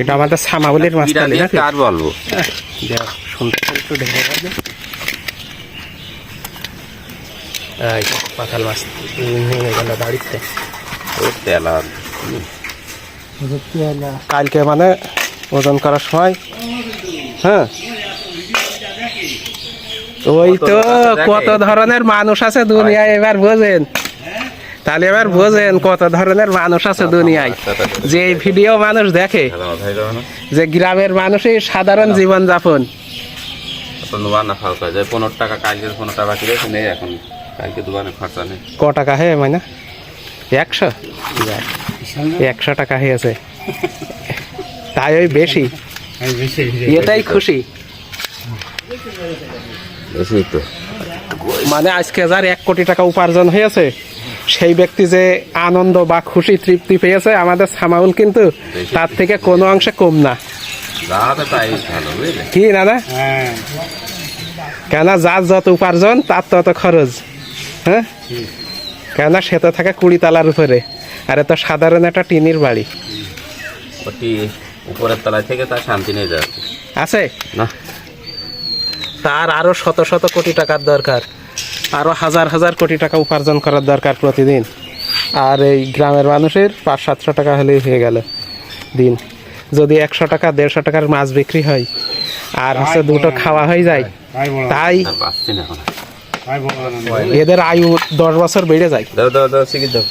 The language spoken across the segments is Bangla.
এটা আমাদের সামাবলির মাছ নাকি? কার বলব? সুন্দর একটু ঢেকে রাখবে এই পাতাল মাছ ভেঙে গেল বাড়িতে। তেলা। কালকে মানে ওজন করার সময় হ্যাঁ? ওই তো কত ধরনের মানুষ আছে দুনিয়ায় এবার বোঝেন। তাহলে এবার বোঝেন কত ধরনের মানুষ আছে দুনিয়ায়। যে এই ভিডিও মানুষ দেখে যে গ্রামের মানুষই সাধারণ জীবন যাপন পনেরো টাকা কালকে পনেরো টাকা নেই এখন। কালকে খরচা নেই। ক টাকা মানে? একশো? একশো টাকা হয়েছে তাই ওই বেশি। এটাই খুশি। মানে আজকে যার এক কোটি টাকা উপার্জন হয়েছে সেই ব্যক্তি যে আনন্দ বা খুশি তৃপ্তি পেয়েছে আমাদের সামাউল কিন্তু তার থেকে কোনো অংশে কম না। কি না না কেন যার যত উপার্জন তার তত খরচ। হ্যাঁ? কেন সে তো থাকে কুড়ি তালার উপরে। আর তো সাধারণ একটা টিনির বাড়ি। উপরের তলায় থেকে তার শান্তি নেই যাচ্ছে। আছে? না। তার আরও শত শত কোটি টাকার দরকার। আরও হাজার হাজার কোটি টাকা উপার্জন করার দরকার প্রতিদিন। আর এই গ্রামের মানুষের পাঁচ সাতশো টাকা হলেই হয়ে গেল দিন। যদি একশো টাকা দেড়শো টাকার মাছ বিক্রি হয় আর হচ্ছে দুটো খাওয়া হয়ে যায় তাই এদের আয়ু দশ বছর বেড়ে যায়। দাও দাও দাও শিখি দাও।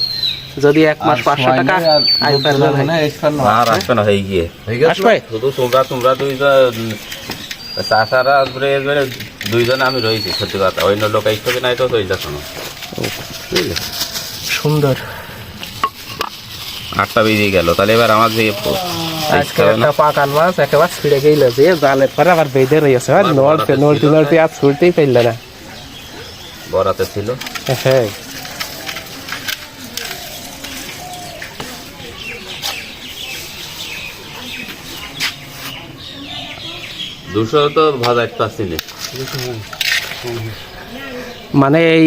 যদি এক মাস পাঁচশো টাকা আয়ু উপার্জন হয়। আর আসবে না হয়ে গিয়ে। আসবে। শুধু তোমরা তোমরা চাষারা এবারে দুইজন আমি রয়েছি সত্যি কথা। অন্য লোক এইসবে নাই তো চলে যাচ্ছ না সুন্দর। আটটা বেজে গেল তাহলে এবার আমার যে আজকে একটা পাকান মাছ একেবারে ছিঁড়ে গেল যে জালের পরে আবার বেঁধে রয়েছে। আর নড়তে নড়তে নড়তে আর ছুটতেই পারল না। বরাতে ছিল? হ্যাঁ। দুশো তো ভাজা একটু আসছিল মানে এই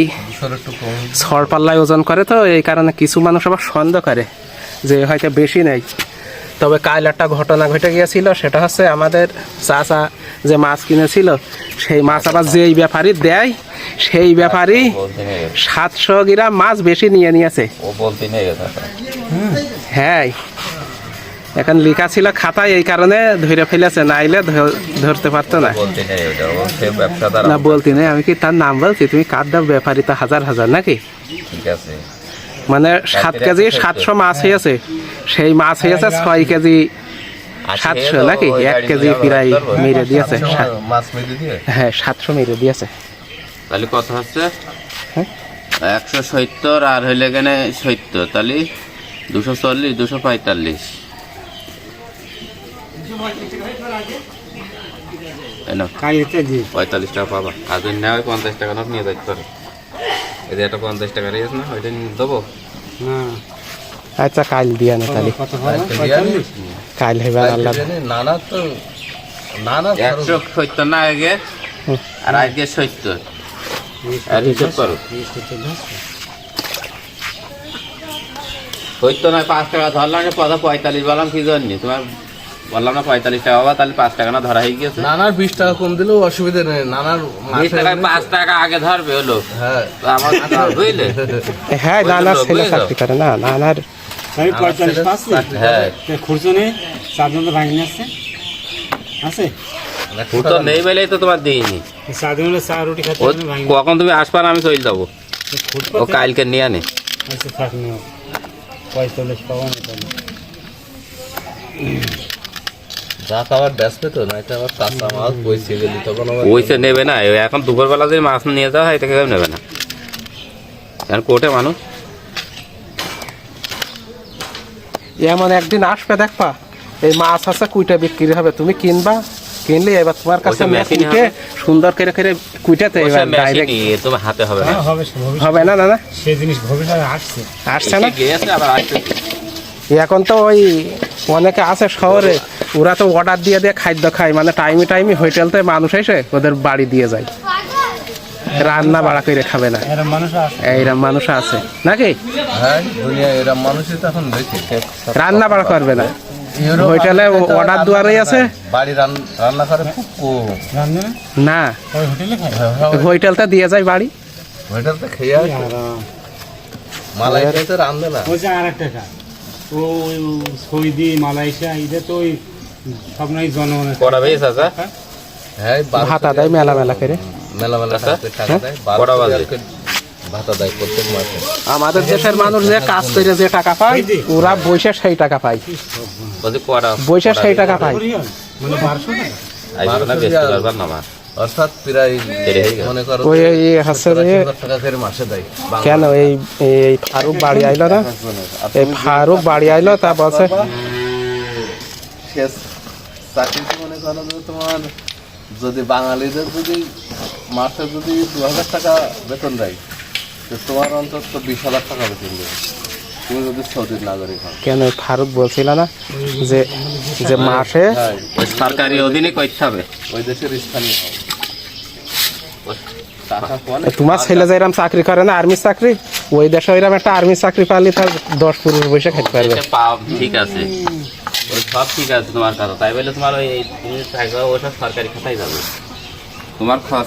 ছড় পাল্লায় ওজন করে তো এই কারণে কিছু মানুষ আবার সন্দেহ করে যে হয়তো বেশি নেই। তবে কাল একটা ঘটনা ঘটে গিয়েছিল সেটা হচ্ছে আমাদের চাচা যে মাছ কিনেছিল সেই মাছ আবার যেই ব্যাপারী দেয় সেই ব্যাপারী বলতে নেই। গেছে। সাতশো গ্রাম মাছ বেশি নিয়ে নিয়েছে। হ্যাঁ। এখন লেখা ছিল খাতায় এই কারণে ধরে ফেলেছে নাইলে ধ- ধরতে পারতো না। ব্যবসাদার না বলতি না আমি কি তার নাম বলছি? তুমি কার দাও ব্যাপারী তো হাজার হাজার নাকি? ঠিক আছে। মানে সাত কেজি সাতশো মাছ হয়েছে সেই মাছ হয়েছে ছয় কেজি সাতশো নাকি? এক কেজি প্রায় মেরে দিয়েছে মাছ হ্যাঁ সাতশো মেরে দিয়েছে। তাহলে কত হচ্ছে? হ্যাঁ? একশো সত্তর আর হইলে গেলে সত্তর তাহলে দুশো চল্লিশ দুশো পঁয়তাল্লিশ। পঁয়তাল্লিশ টাকা পাবা। আর যদি নেওয়া হয় পঞ্চাশ টাকা নোট নিয়ে যাইতে পারো। এই যে একটা পঞ্চাশ টাকা রয়েছে না ওইটা নিয়ে দেবো। আচ্ছা কাল দিয়া না তাহলে। কাল হেবে আল্লাহ। নানা তো নানা একশো সত্তর না আগে আর আজকে সত্তর। আর হিসেব করো। সত্তর নয় পাঁচ টাকা ধরলাম না পদা পঁয়তাল্লিশ বললাম কি জন্য? তোমার বললাম না পঁয়তাল্লিশ টাকা বাবা তাহলে পাঁচ টাকা না ধরা হয়ে গিয়েছে। নানার বিশ টাকা কম দিলেও অসুবিধা নেই নানার বিশ টাকায় পাঁচ টাকা আগে ধরবে হলো। হ্যাঁ। আমার বুঝলে হ্যাঁ নানার ছেলে চাকরি করে না নানার আমি পঁয়তাল্লিশ পাচ্ছি হ্যাঁ খুঁড়ছো নেই চারজন তো আছে? নেই বলেই তোমার দিইনি। কখন তুমি আসবার আমি চলে যাব। খুঁড় ও কালকে নিয়ে আনে। আচ্ছা পঁয়তাল্লিশ পাবো না তাহলে যা খাবার তো না এটা আবার কাঁচা মাছ বইছে গেলি তখন আবার ওইসে নেবে না এখন দুপুরবেলা যদি মাছ নিয়ে যাওয়া হয় তাকে নেবে না। এখন কোর্টে মানুষ। এমন একদিন আসবে দেখবা এই মাছ আছে কুইটা বিক্রি হবে তুমি কিনবা কিনলে এবার তোমার কাছে সুন্দর করে করে কুইটাতে এবার ডাইরেক্ট তোমার হাতে হবে না। হ্যাঁ হবে না দাদা সে জিনিস ভবিষ্যতে আসছে। আসছে না? গিয়েছে আবার আসছে। এখন তো ওই অনেকে আছে শহরে ওরা তো অর্ডার দিয়ে দিয়ে খাদ্য খায় মানে টাইমে টাইমে হোটেলতে মানুষ এসে ওদের বাড়ি দিয়ে যায়। রান্না বাড়া করে খাবে না। এরকম মানুষ আছে। এইরকম মানুষ আছে। নাকি? হ্যাঁ রান্না বাড়া করবে না। হোটেলে অর্ডার দেওয়ারই আছে। বাড়ি রান্না করে খুব কম। না। ওই হোটেলে হোটেলটা দিয়ে যায় বাড়ি। হোটেলতে খেয়ে আসে। মালাই রান্ধে না। ওই যে আর একটা খা ওই সৌদি মালয়েশিয়া এটা তো ওই সব নাই জনগণের বেশ হ্যাঁ? ভাতা দেয় মেলা মেলা করে। মেলা মেলা আচ্ছা। টাকা টাকা দেয় কটা বাজে? ভাতা দেয় প্রত্যেক মাসে। আমাদের দেশের মানুষ যে কাজ করে যে টাকা পায় ওরা বসে সেই টাকা পায়। কটা বসে সেই টাকা পায়। মানে বারোশো টাকা? বেশি অর্থাৎ প্রায় হয়ে। মনে করো এই টাকা করে মাসে দেয়। কেন এই এই ফারুক বাড়ি আইলো না? এই ফারুক বাড়ি আইলো তা বলছে শেষ। চাকরিতে মনে করো যে তোমার যদি বাঙালিদের যদি মাসে যদি দু হাজার টাকা বেতন দেয় তো তোমার অন্তত বিশ হাজার টাকা বেতন দেবে। তুমি যদি সৌদির নাগরিক হও। কেন ফারুক বলছিল না যে যে মাসে হ্যাঁ ওই সরকারি অধীনে করতে হবে। ওই দেশের স্থানীয় কোয়ালে তোমার ছেলে যে এরকম চাকরি করে না আর্মি চাকরি ওই দেশে ওইরকম একটা আর্মি চাকরি পারলে তার দশ পুরুষ বসে খেতে পারবে। ঠিক আছে। সব ঠিক আছে তোমার কথা তাই বলে তোমার ওই তুমি থাকবে ওসব সরকারি খাতায় যাবে। তোমার খরচ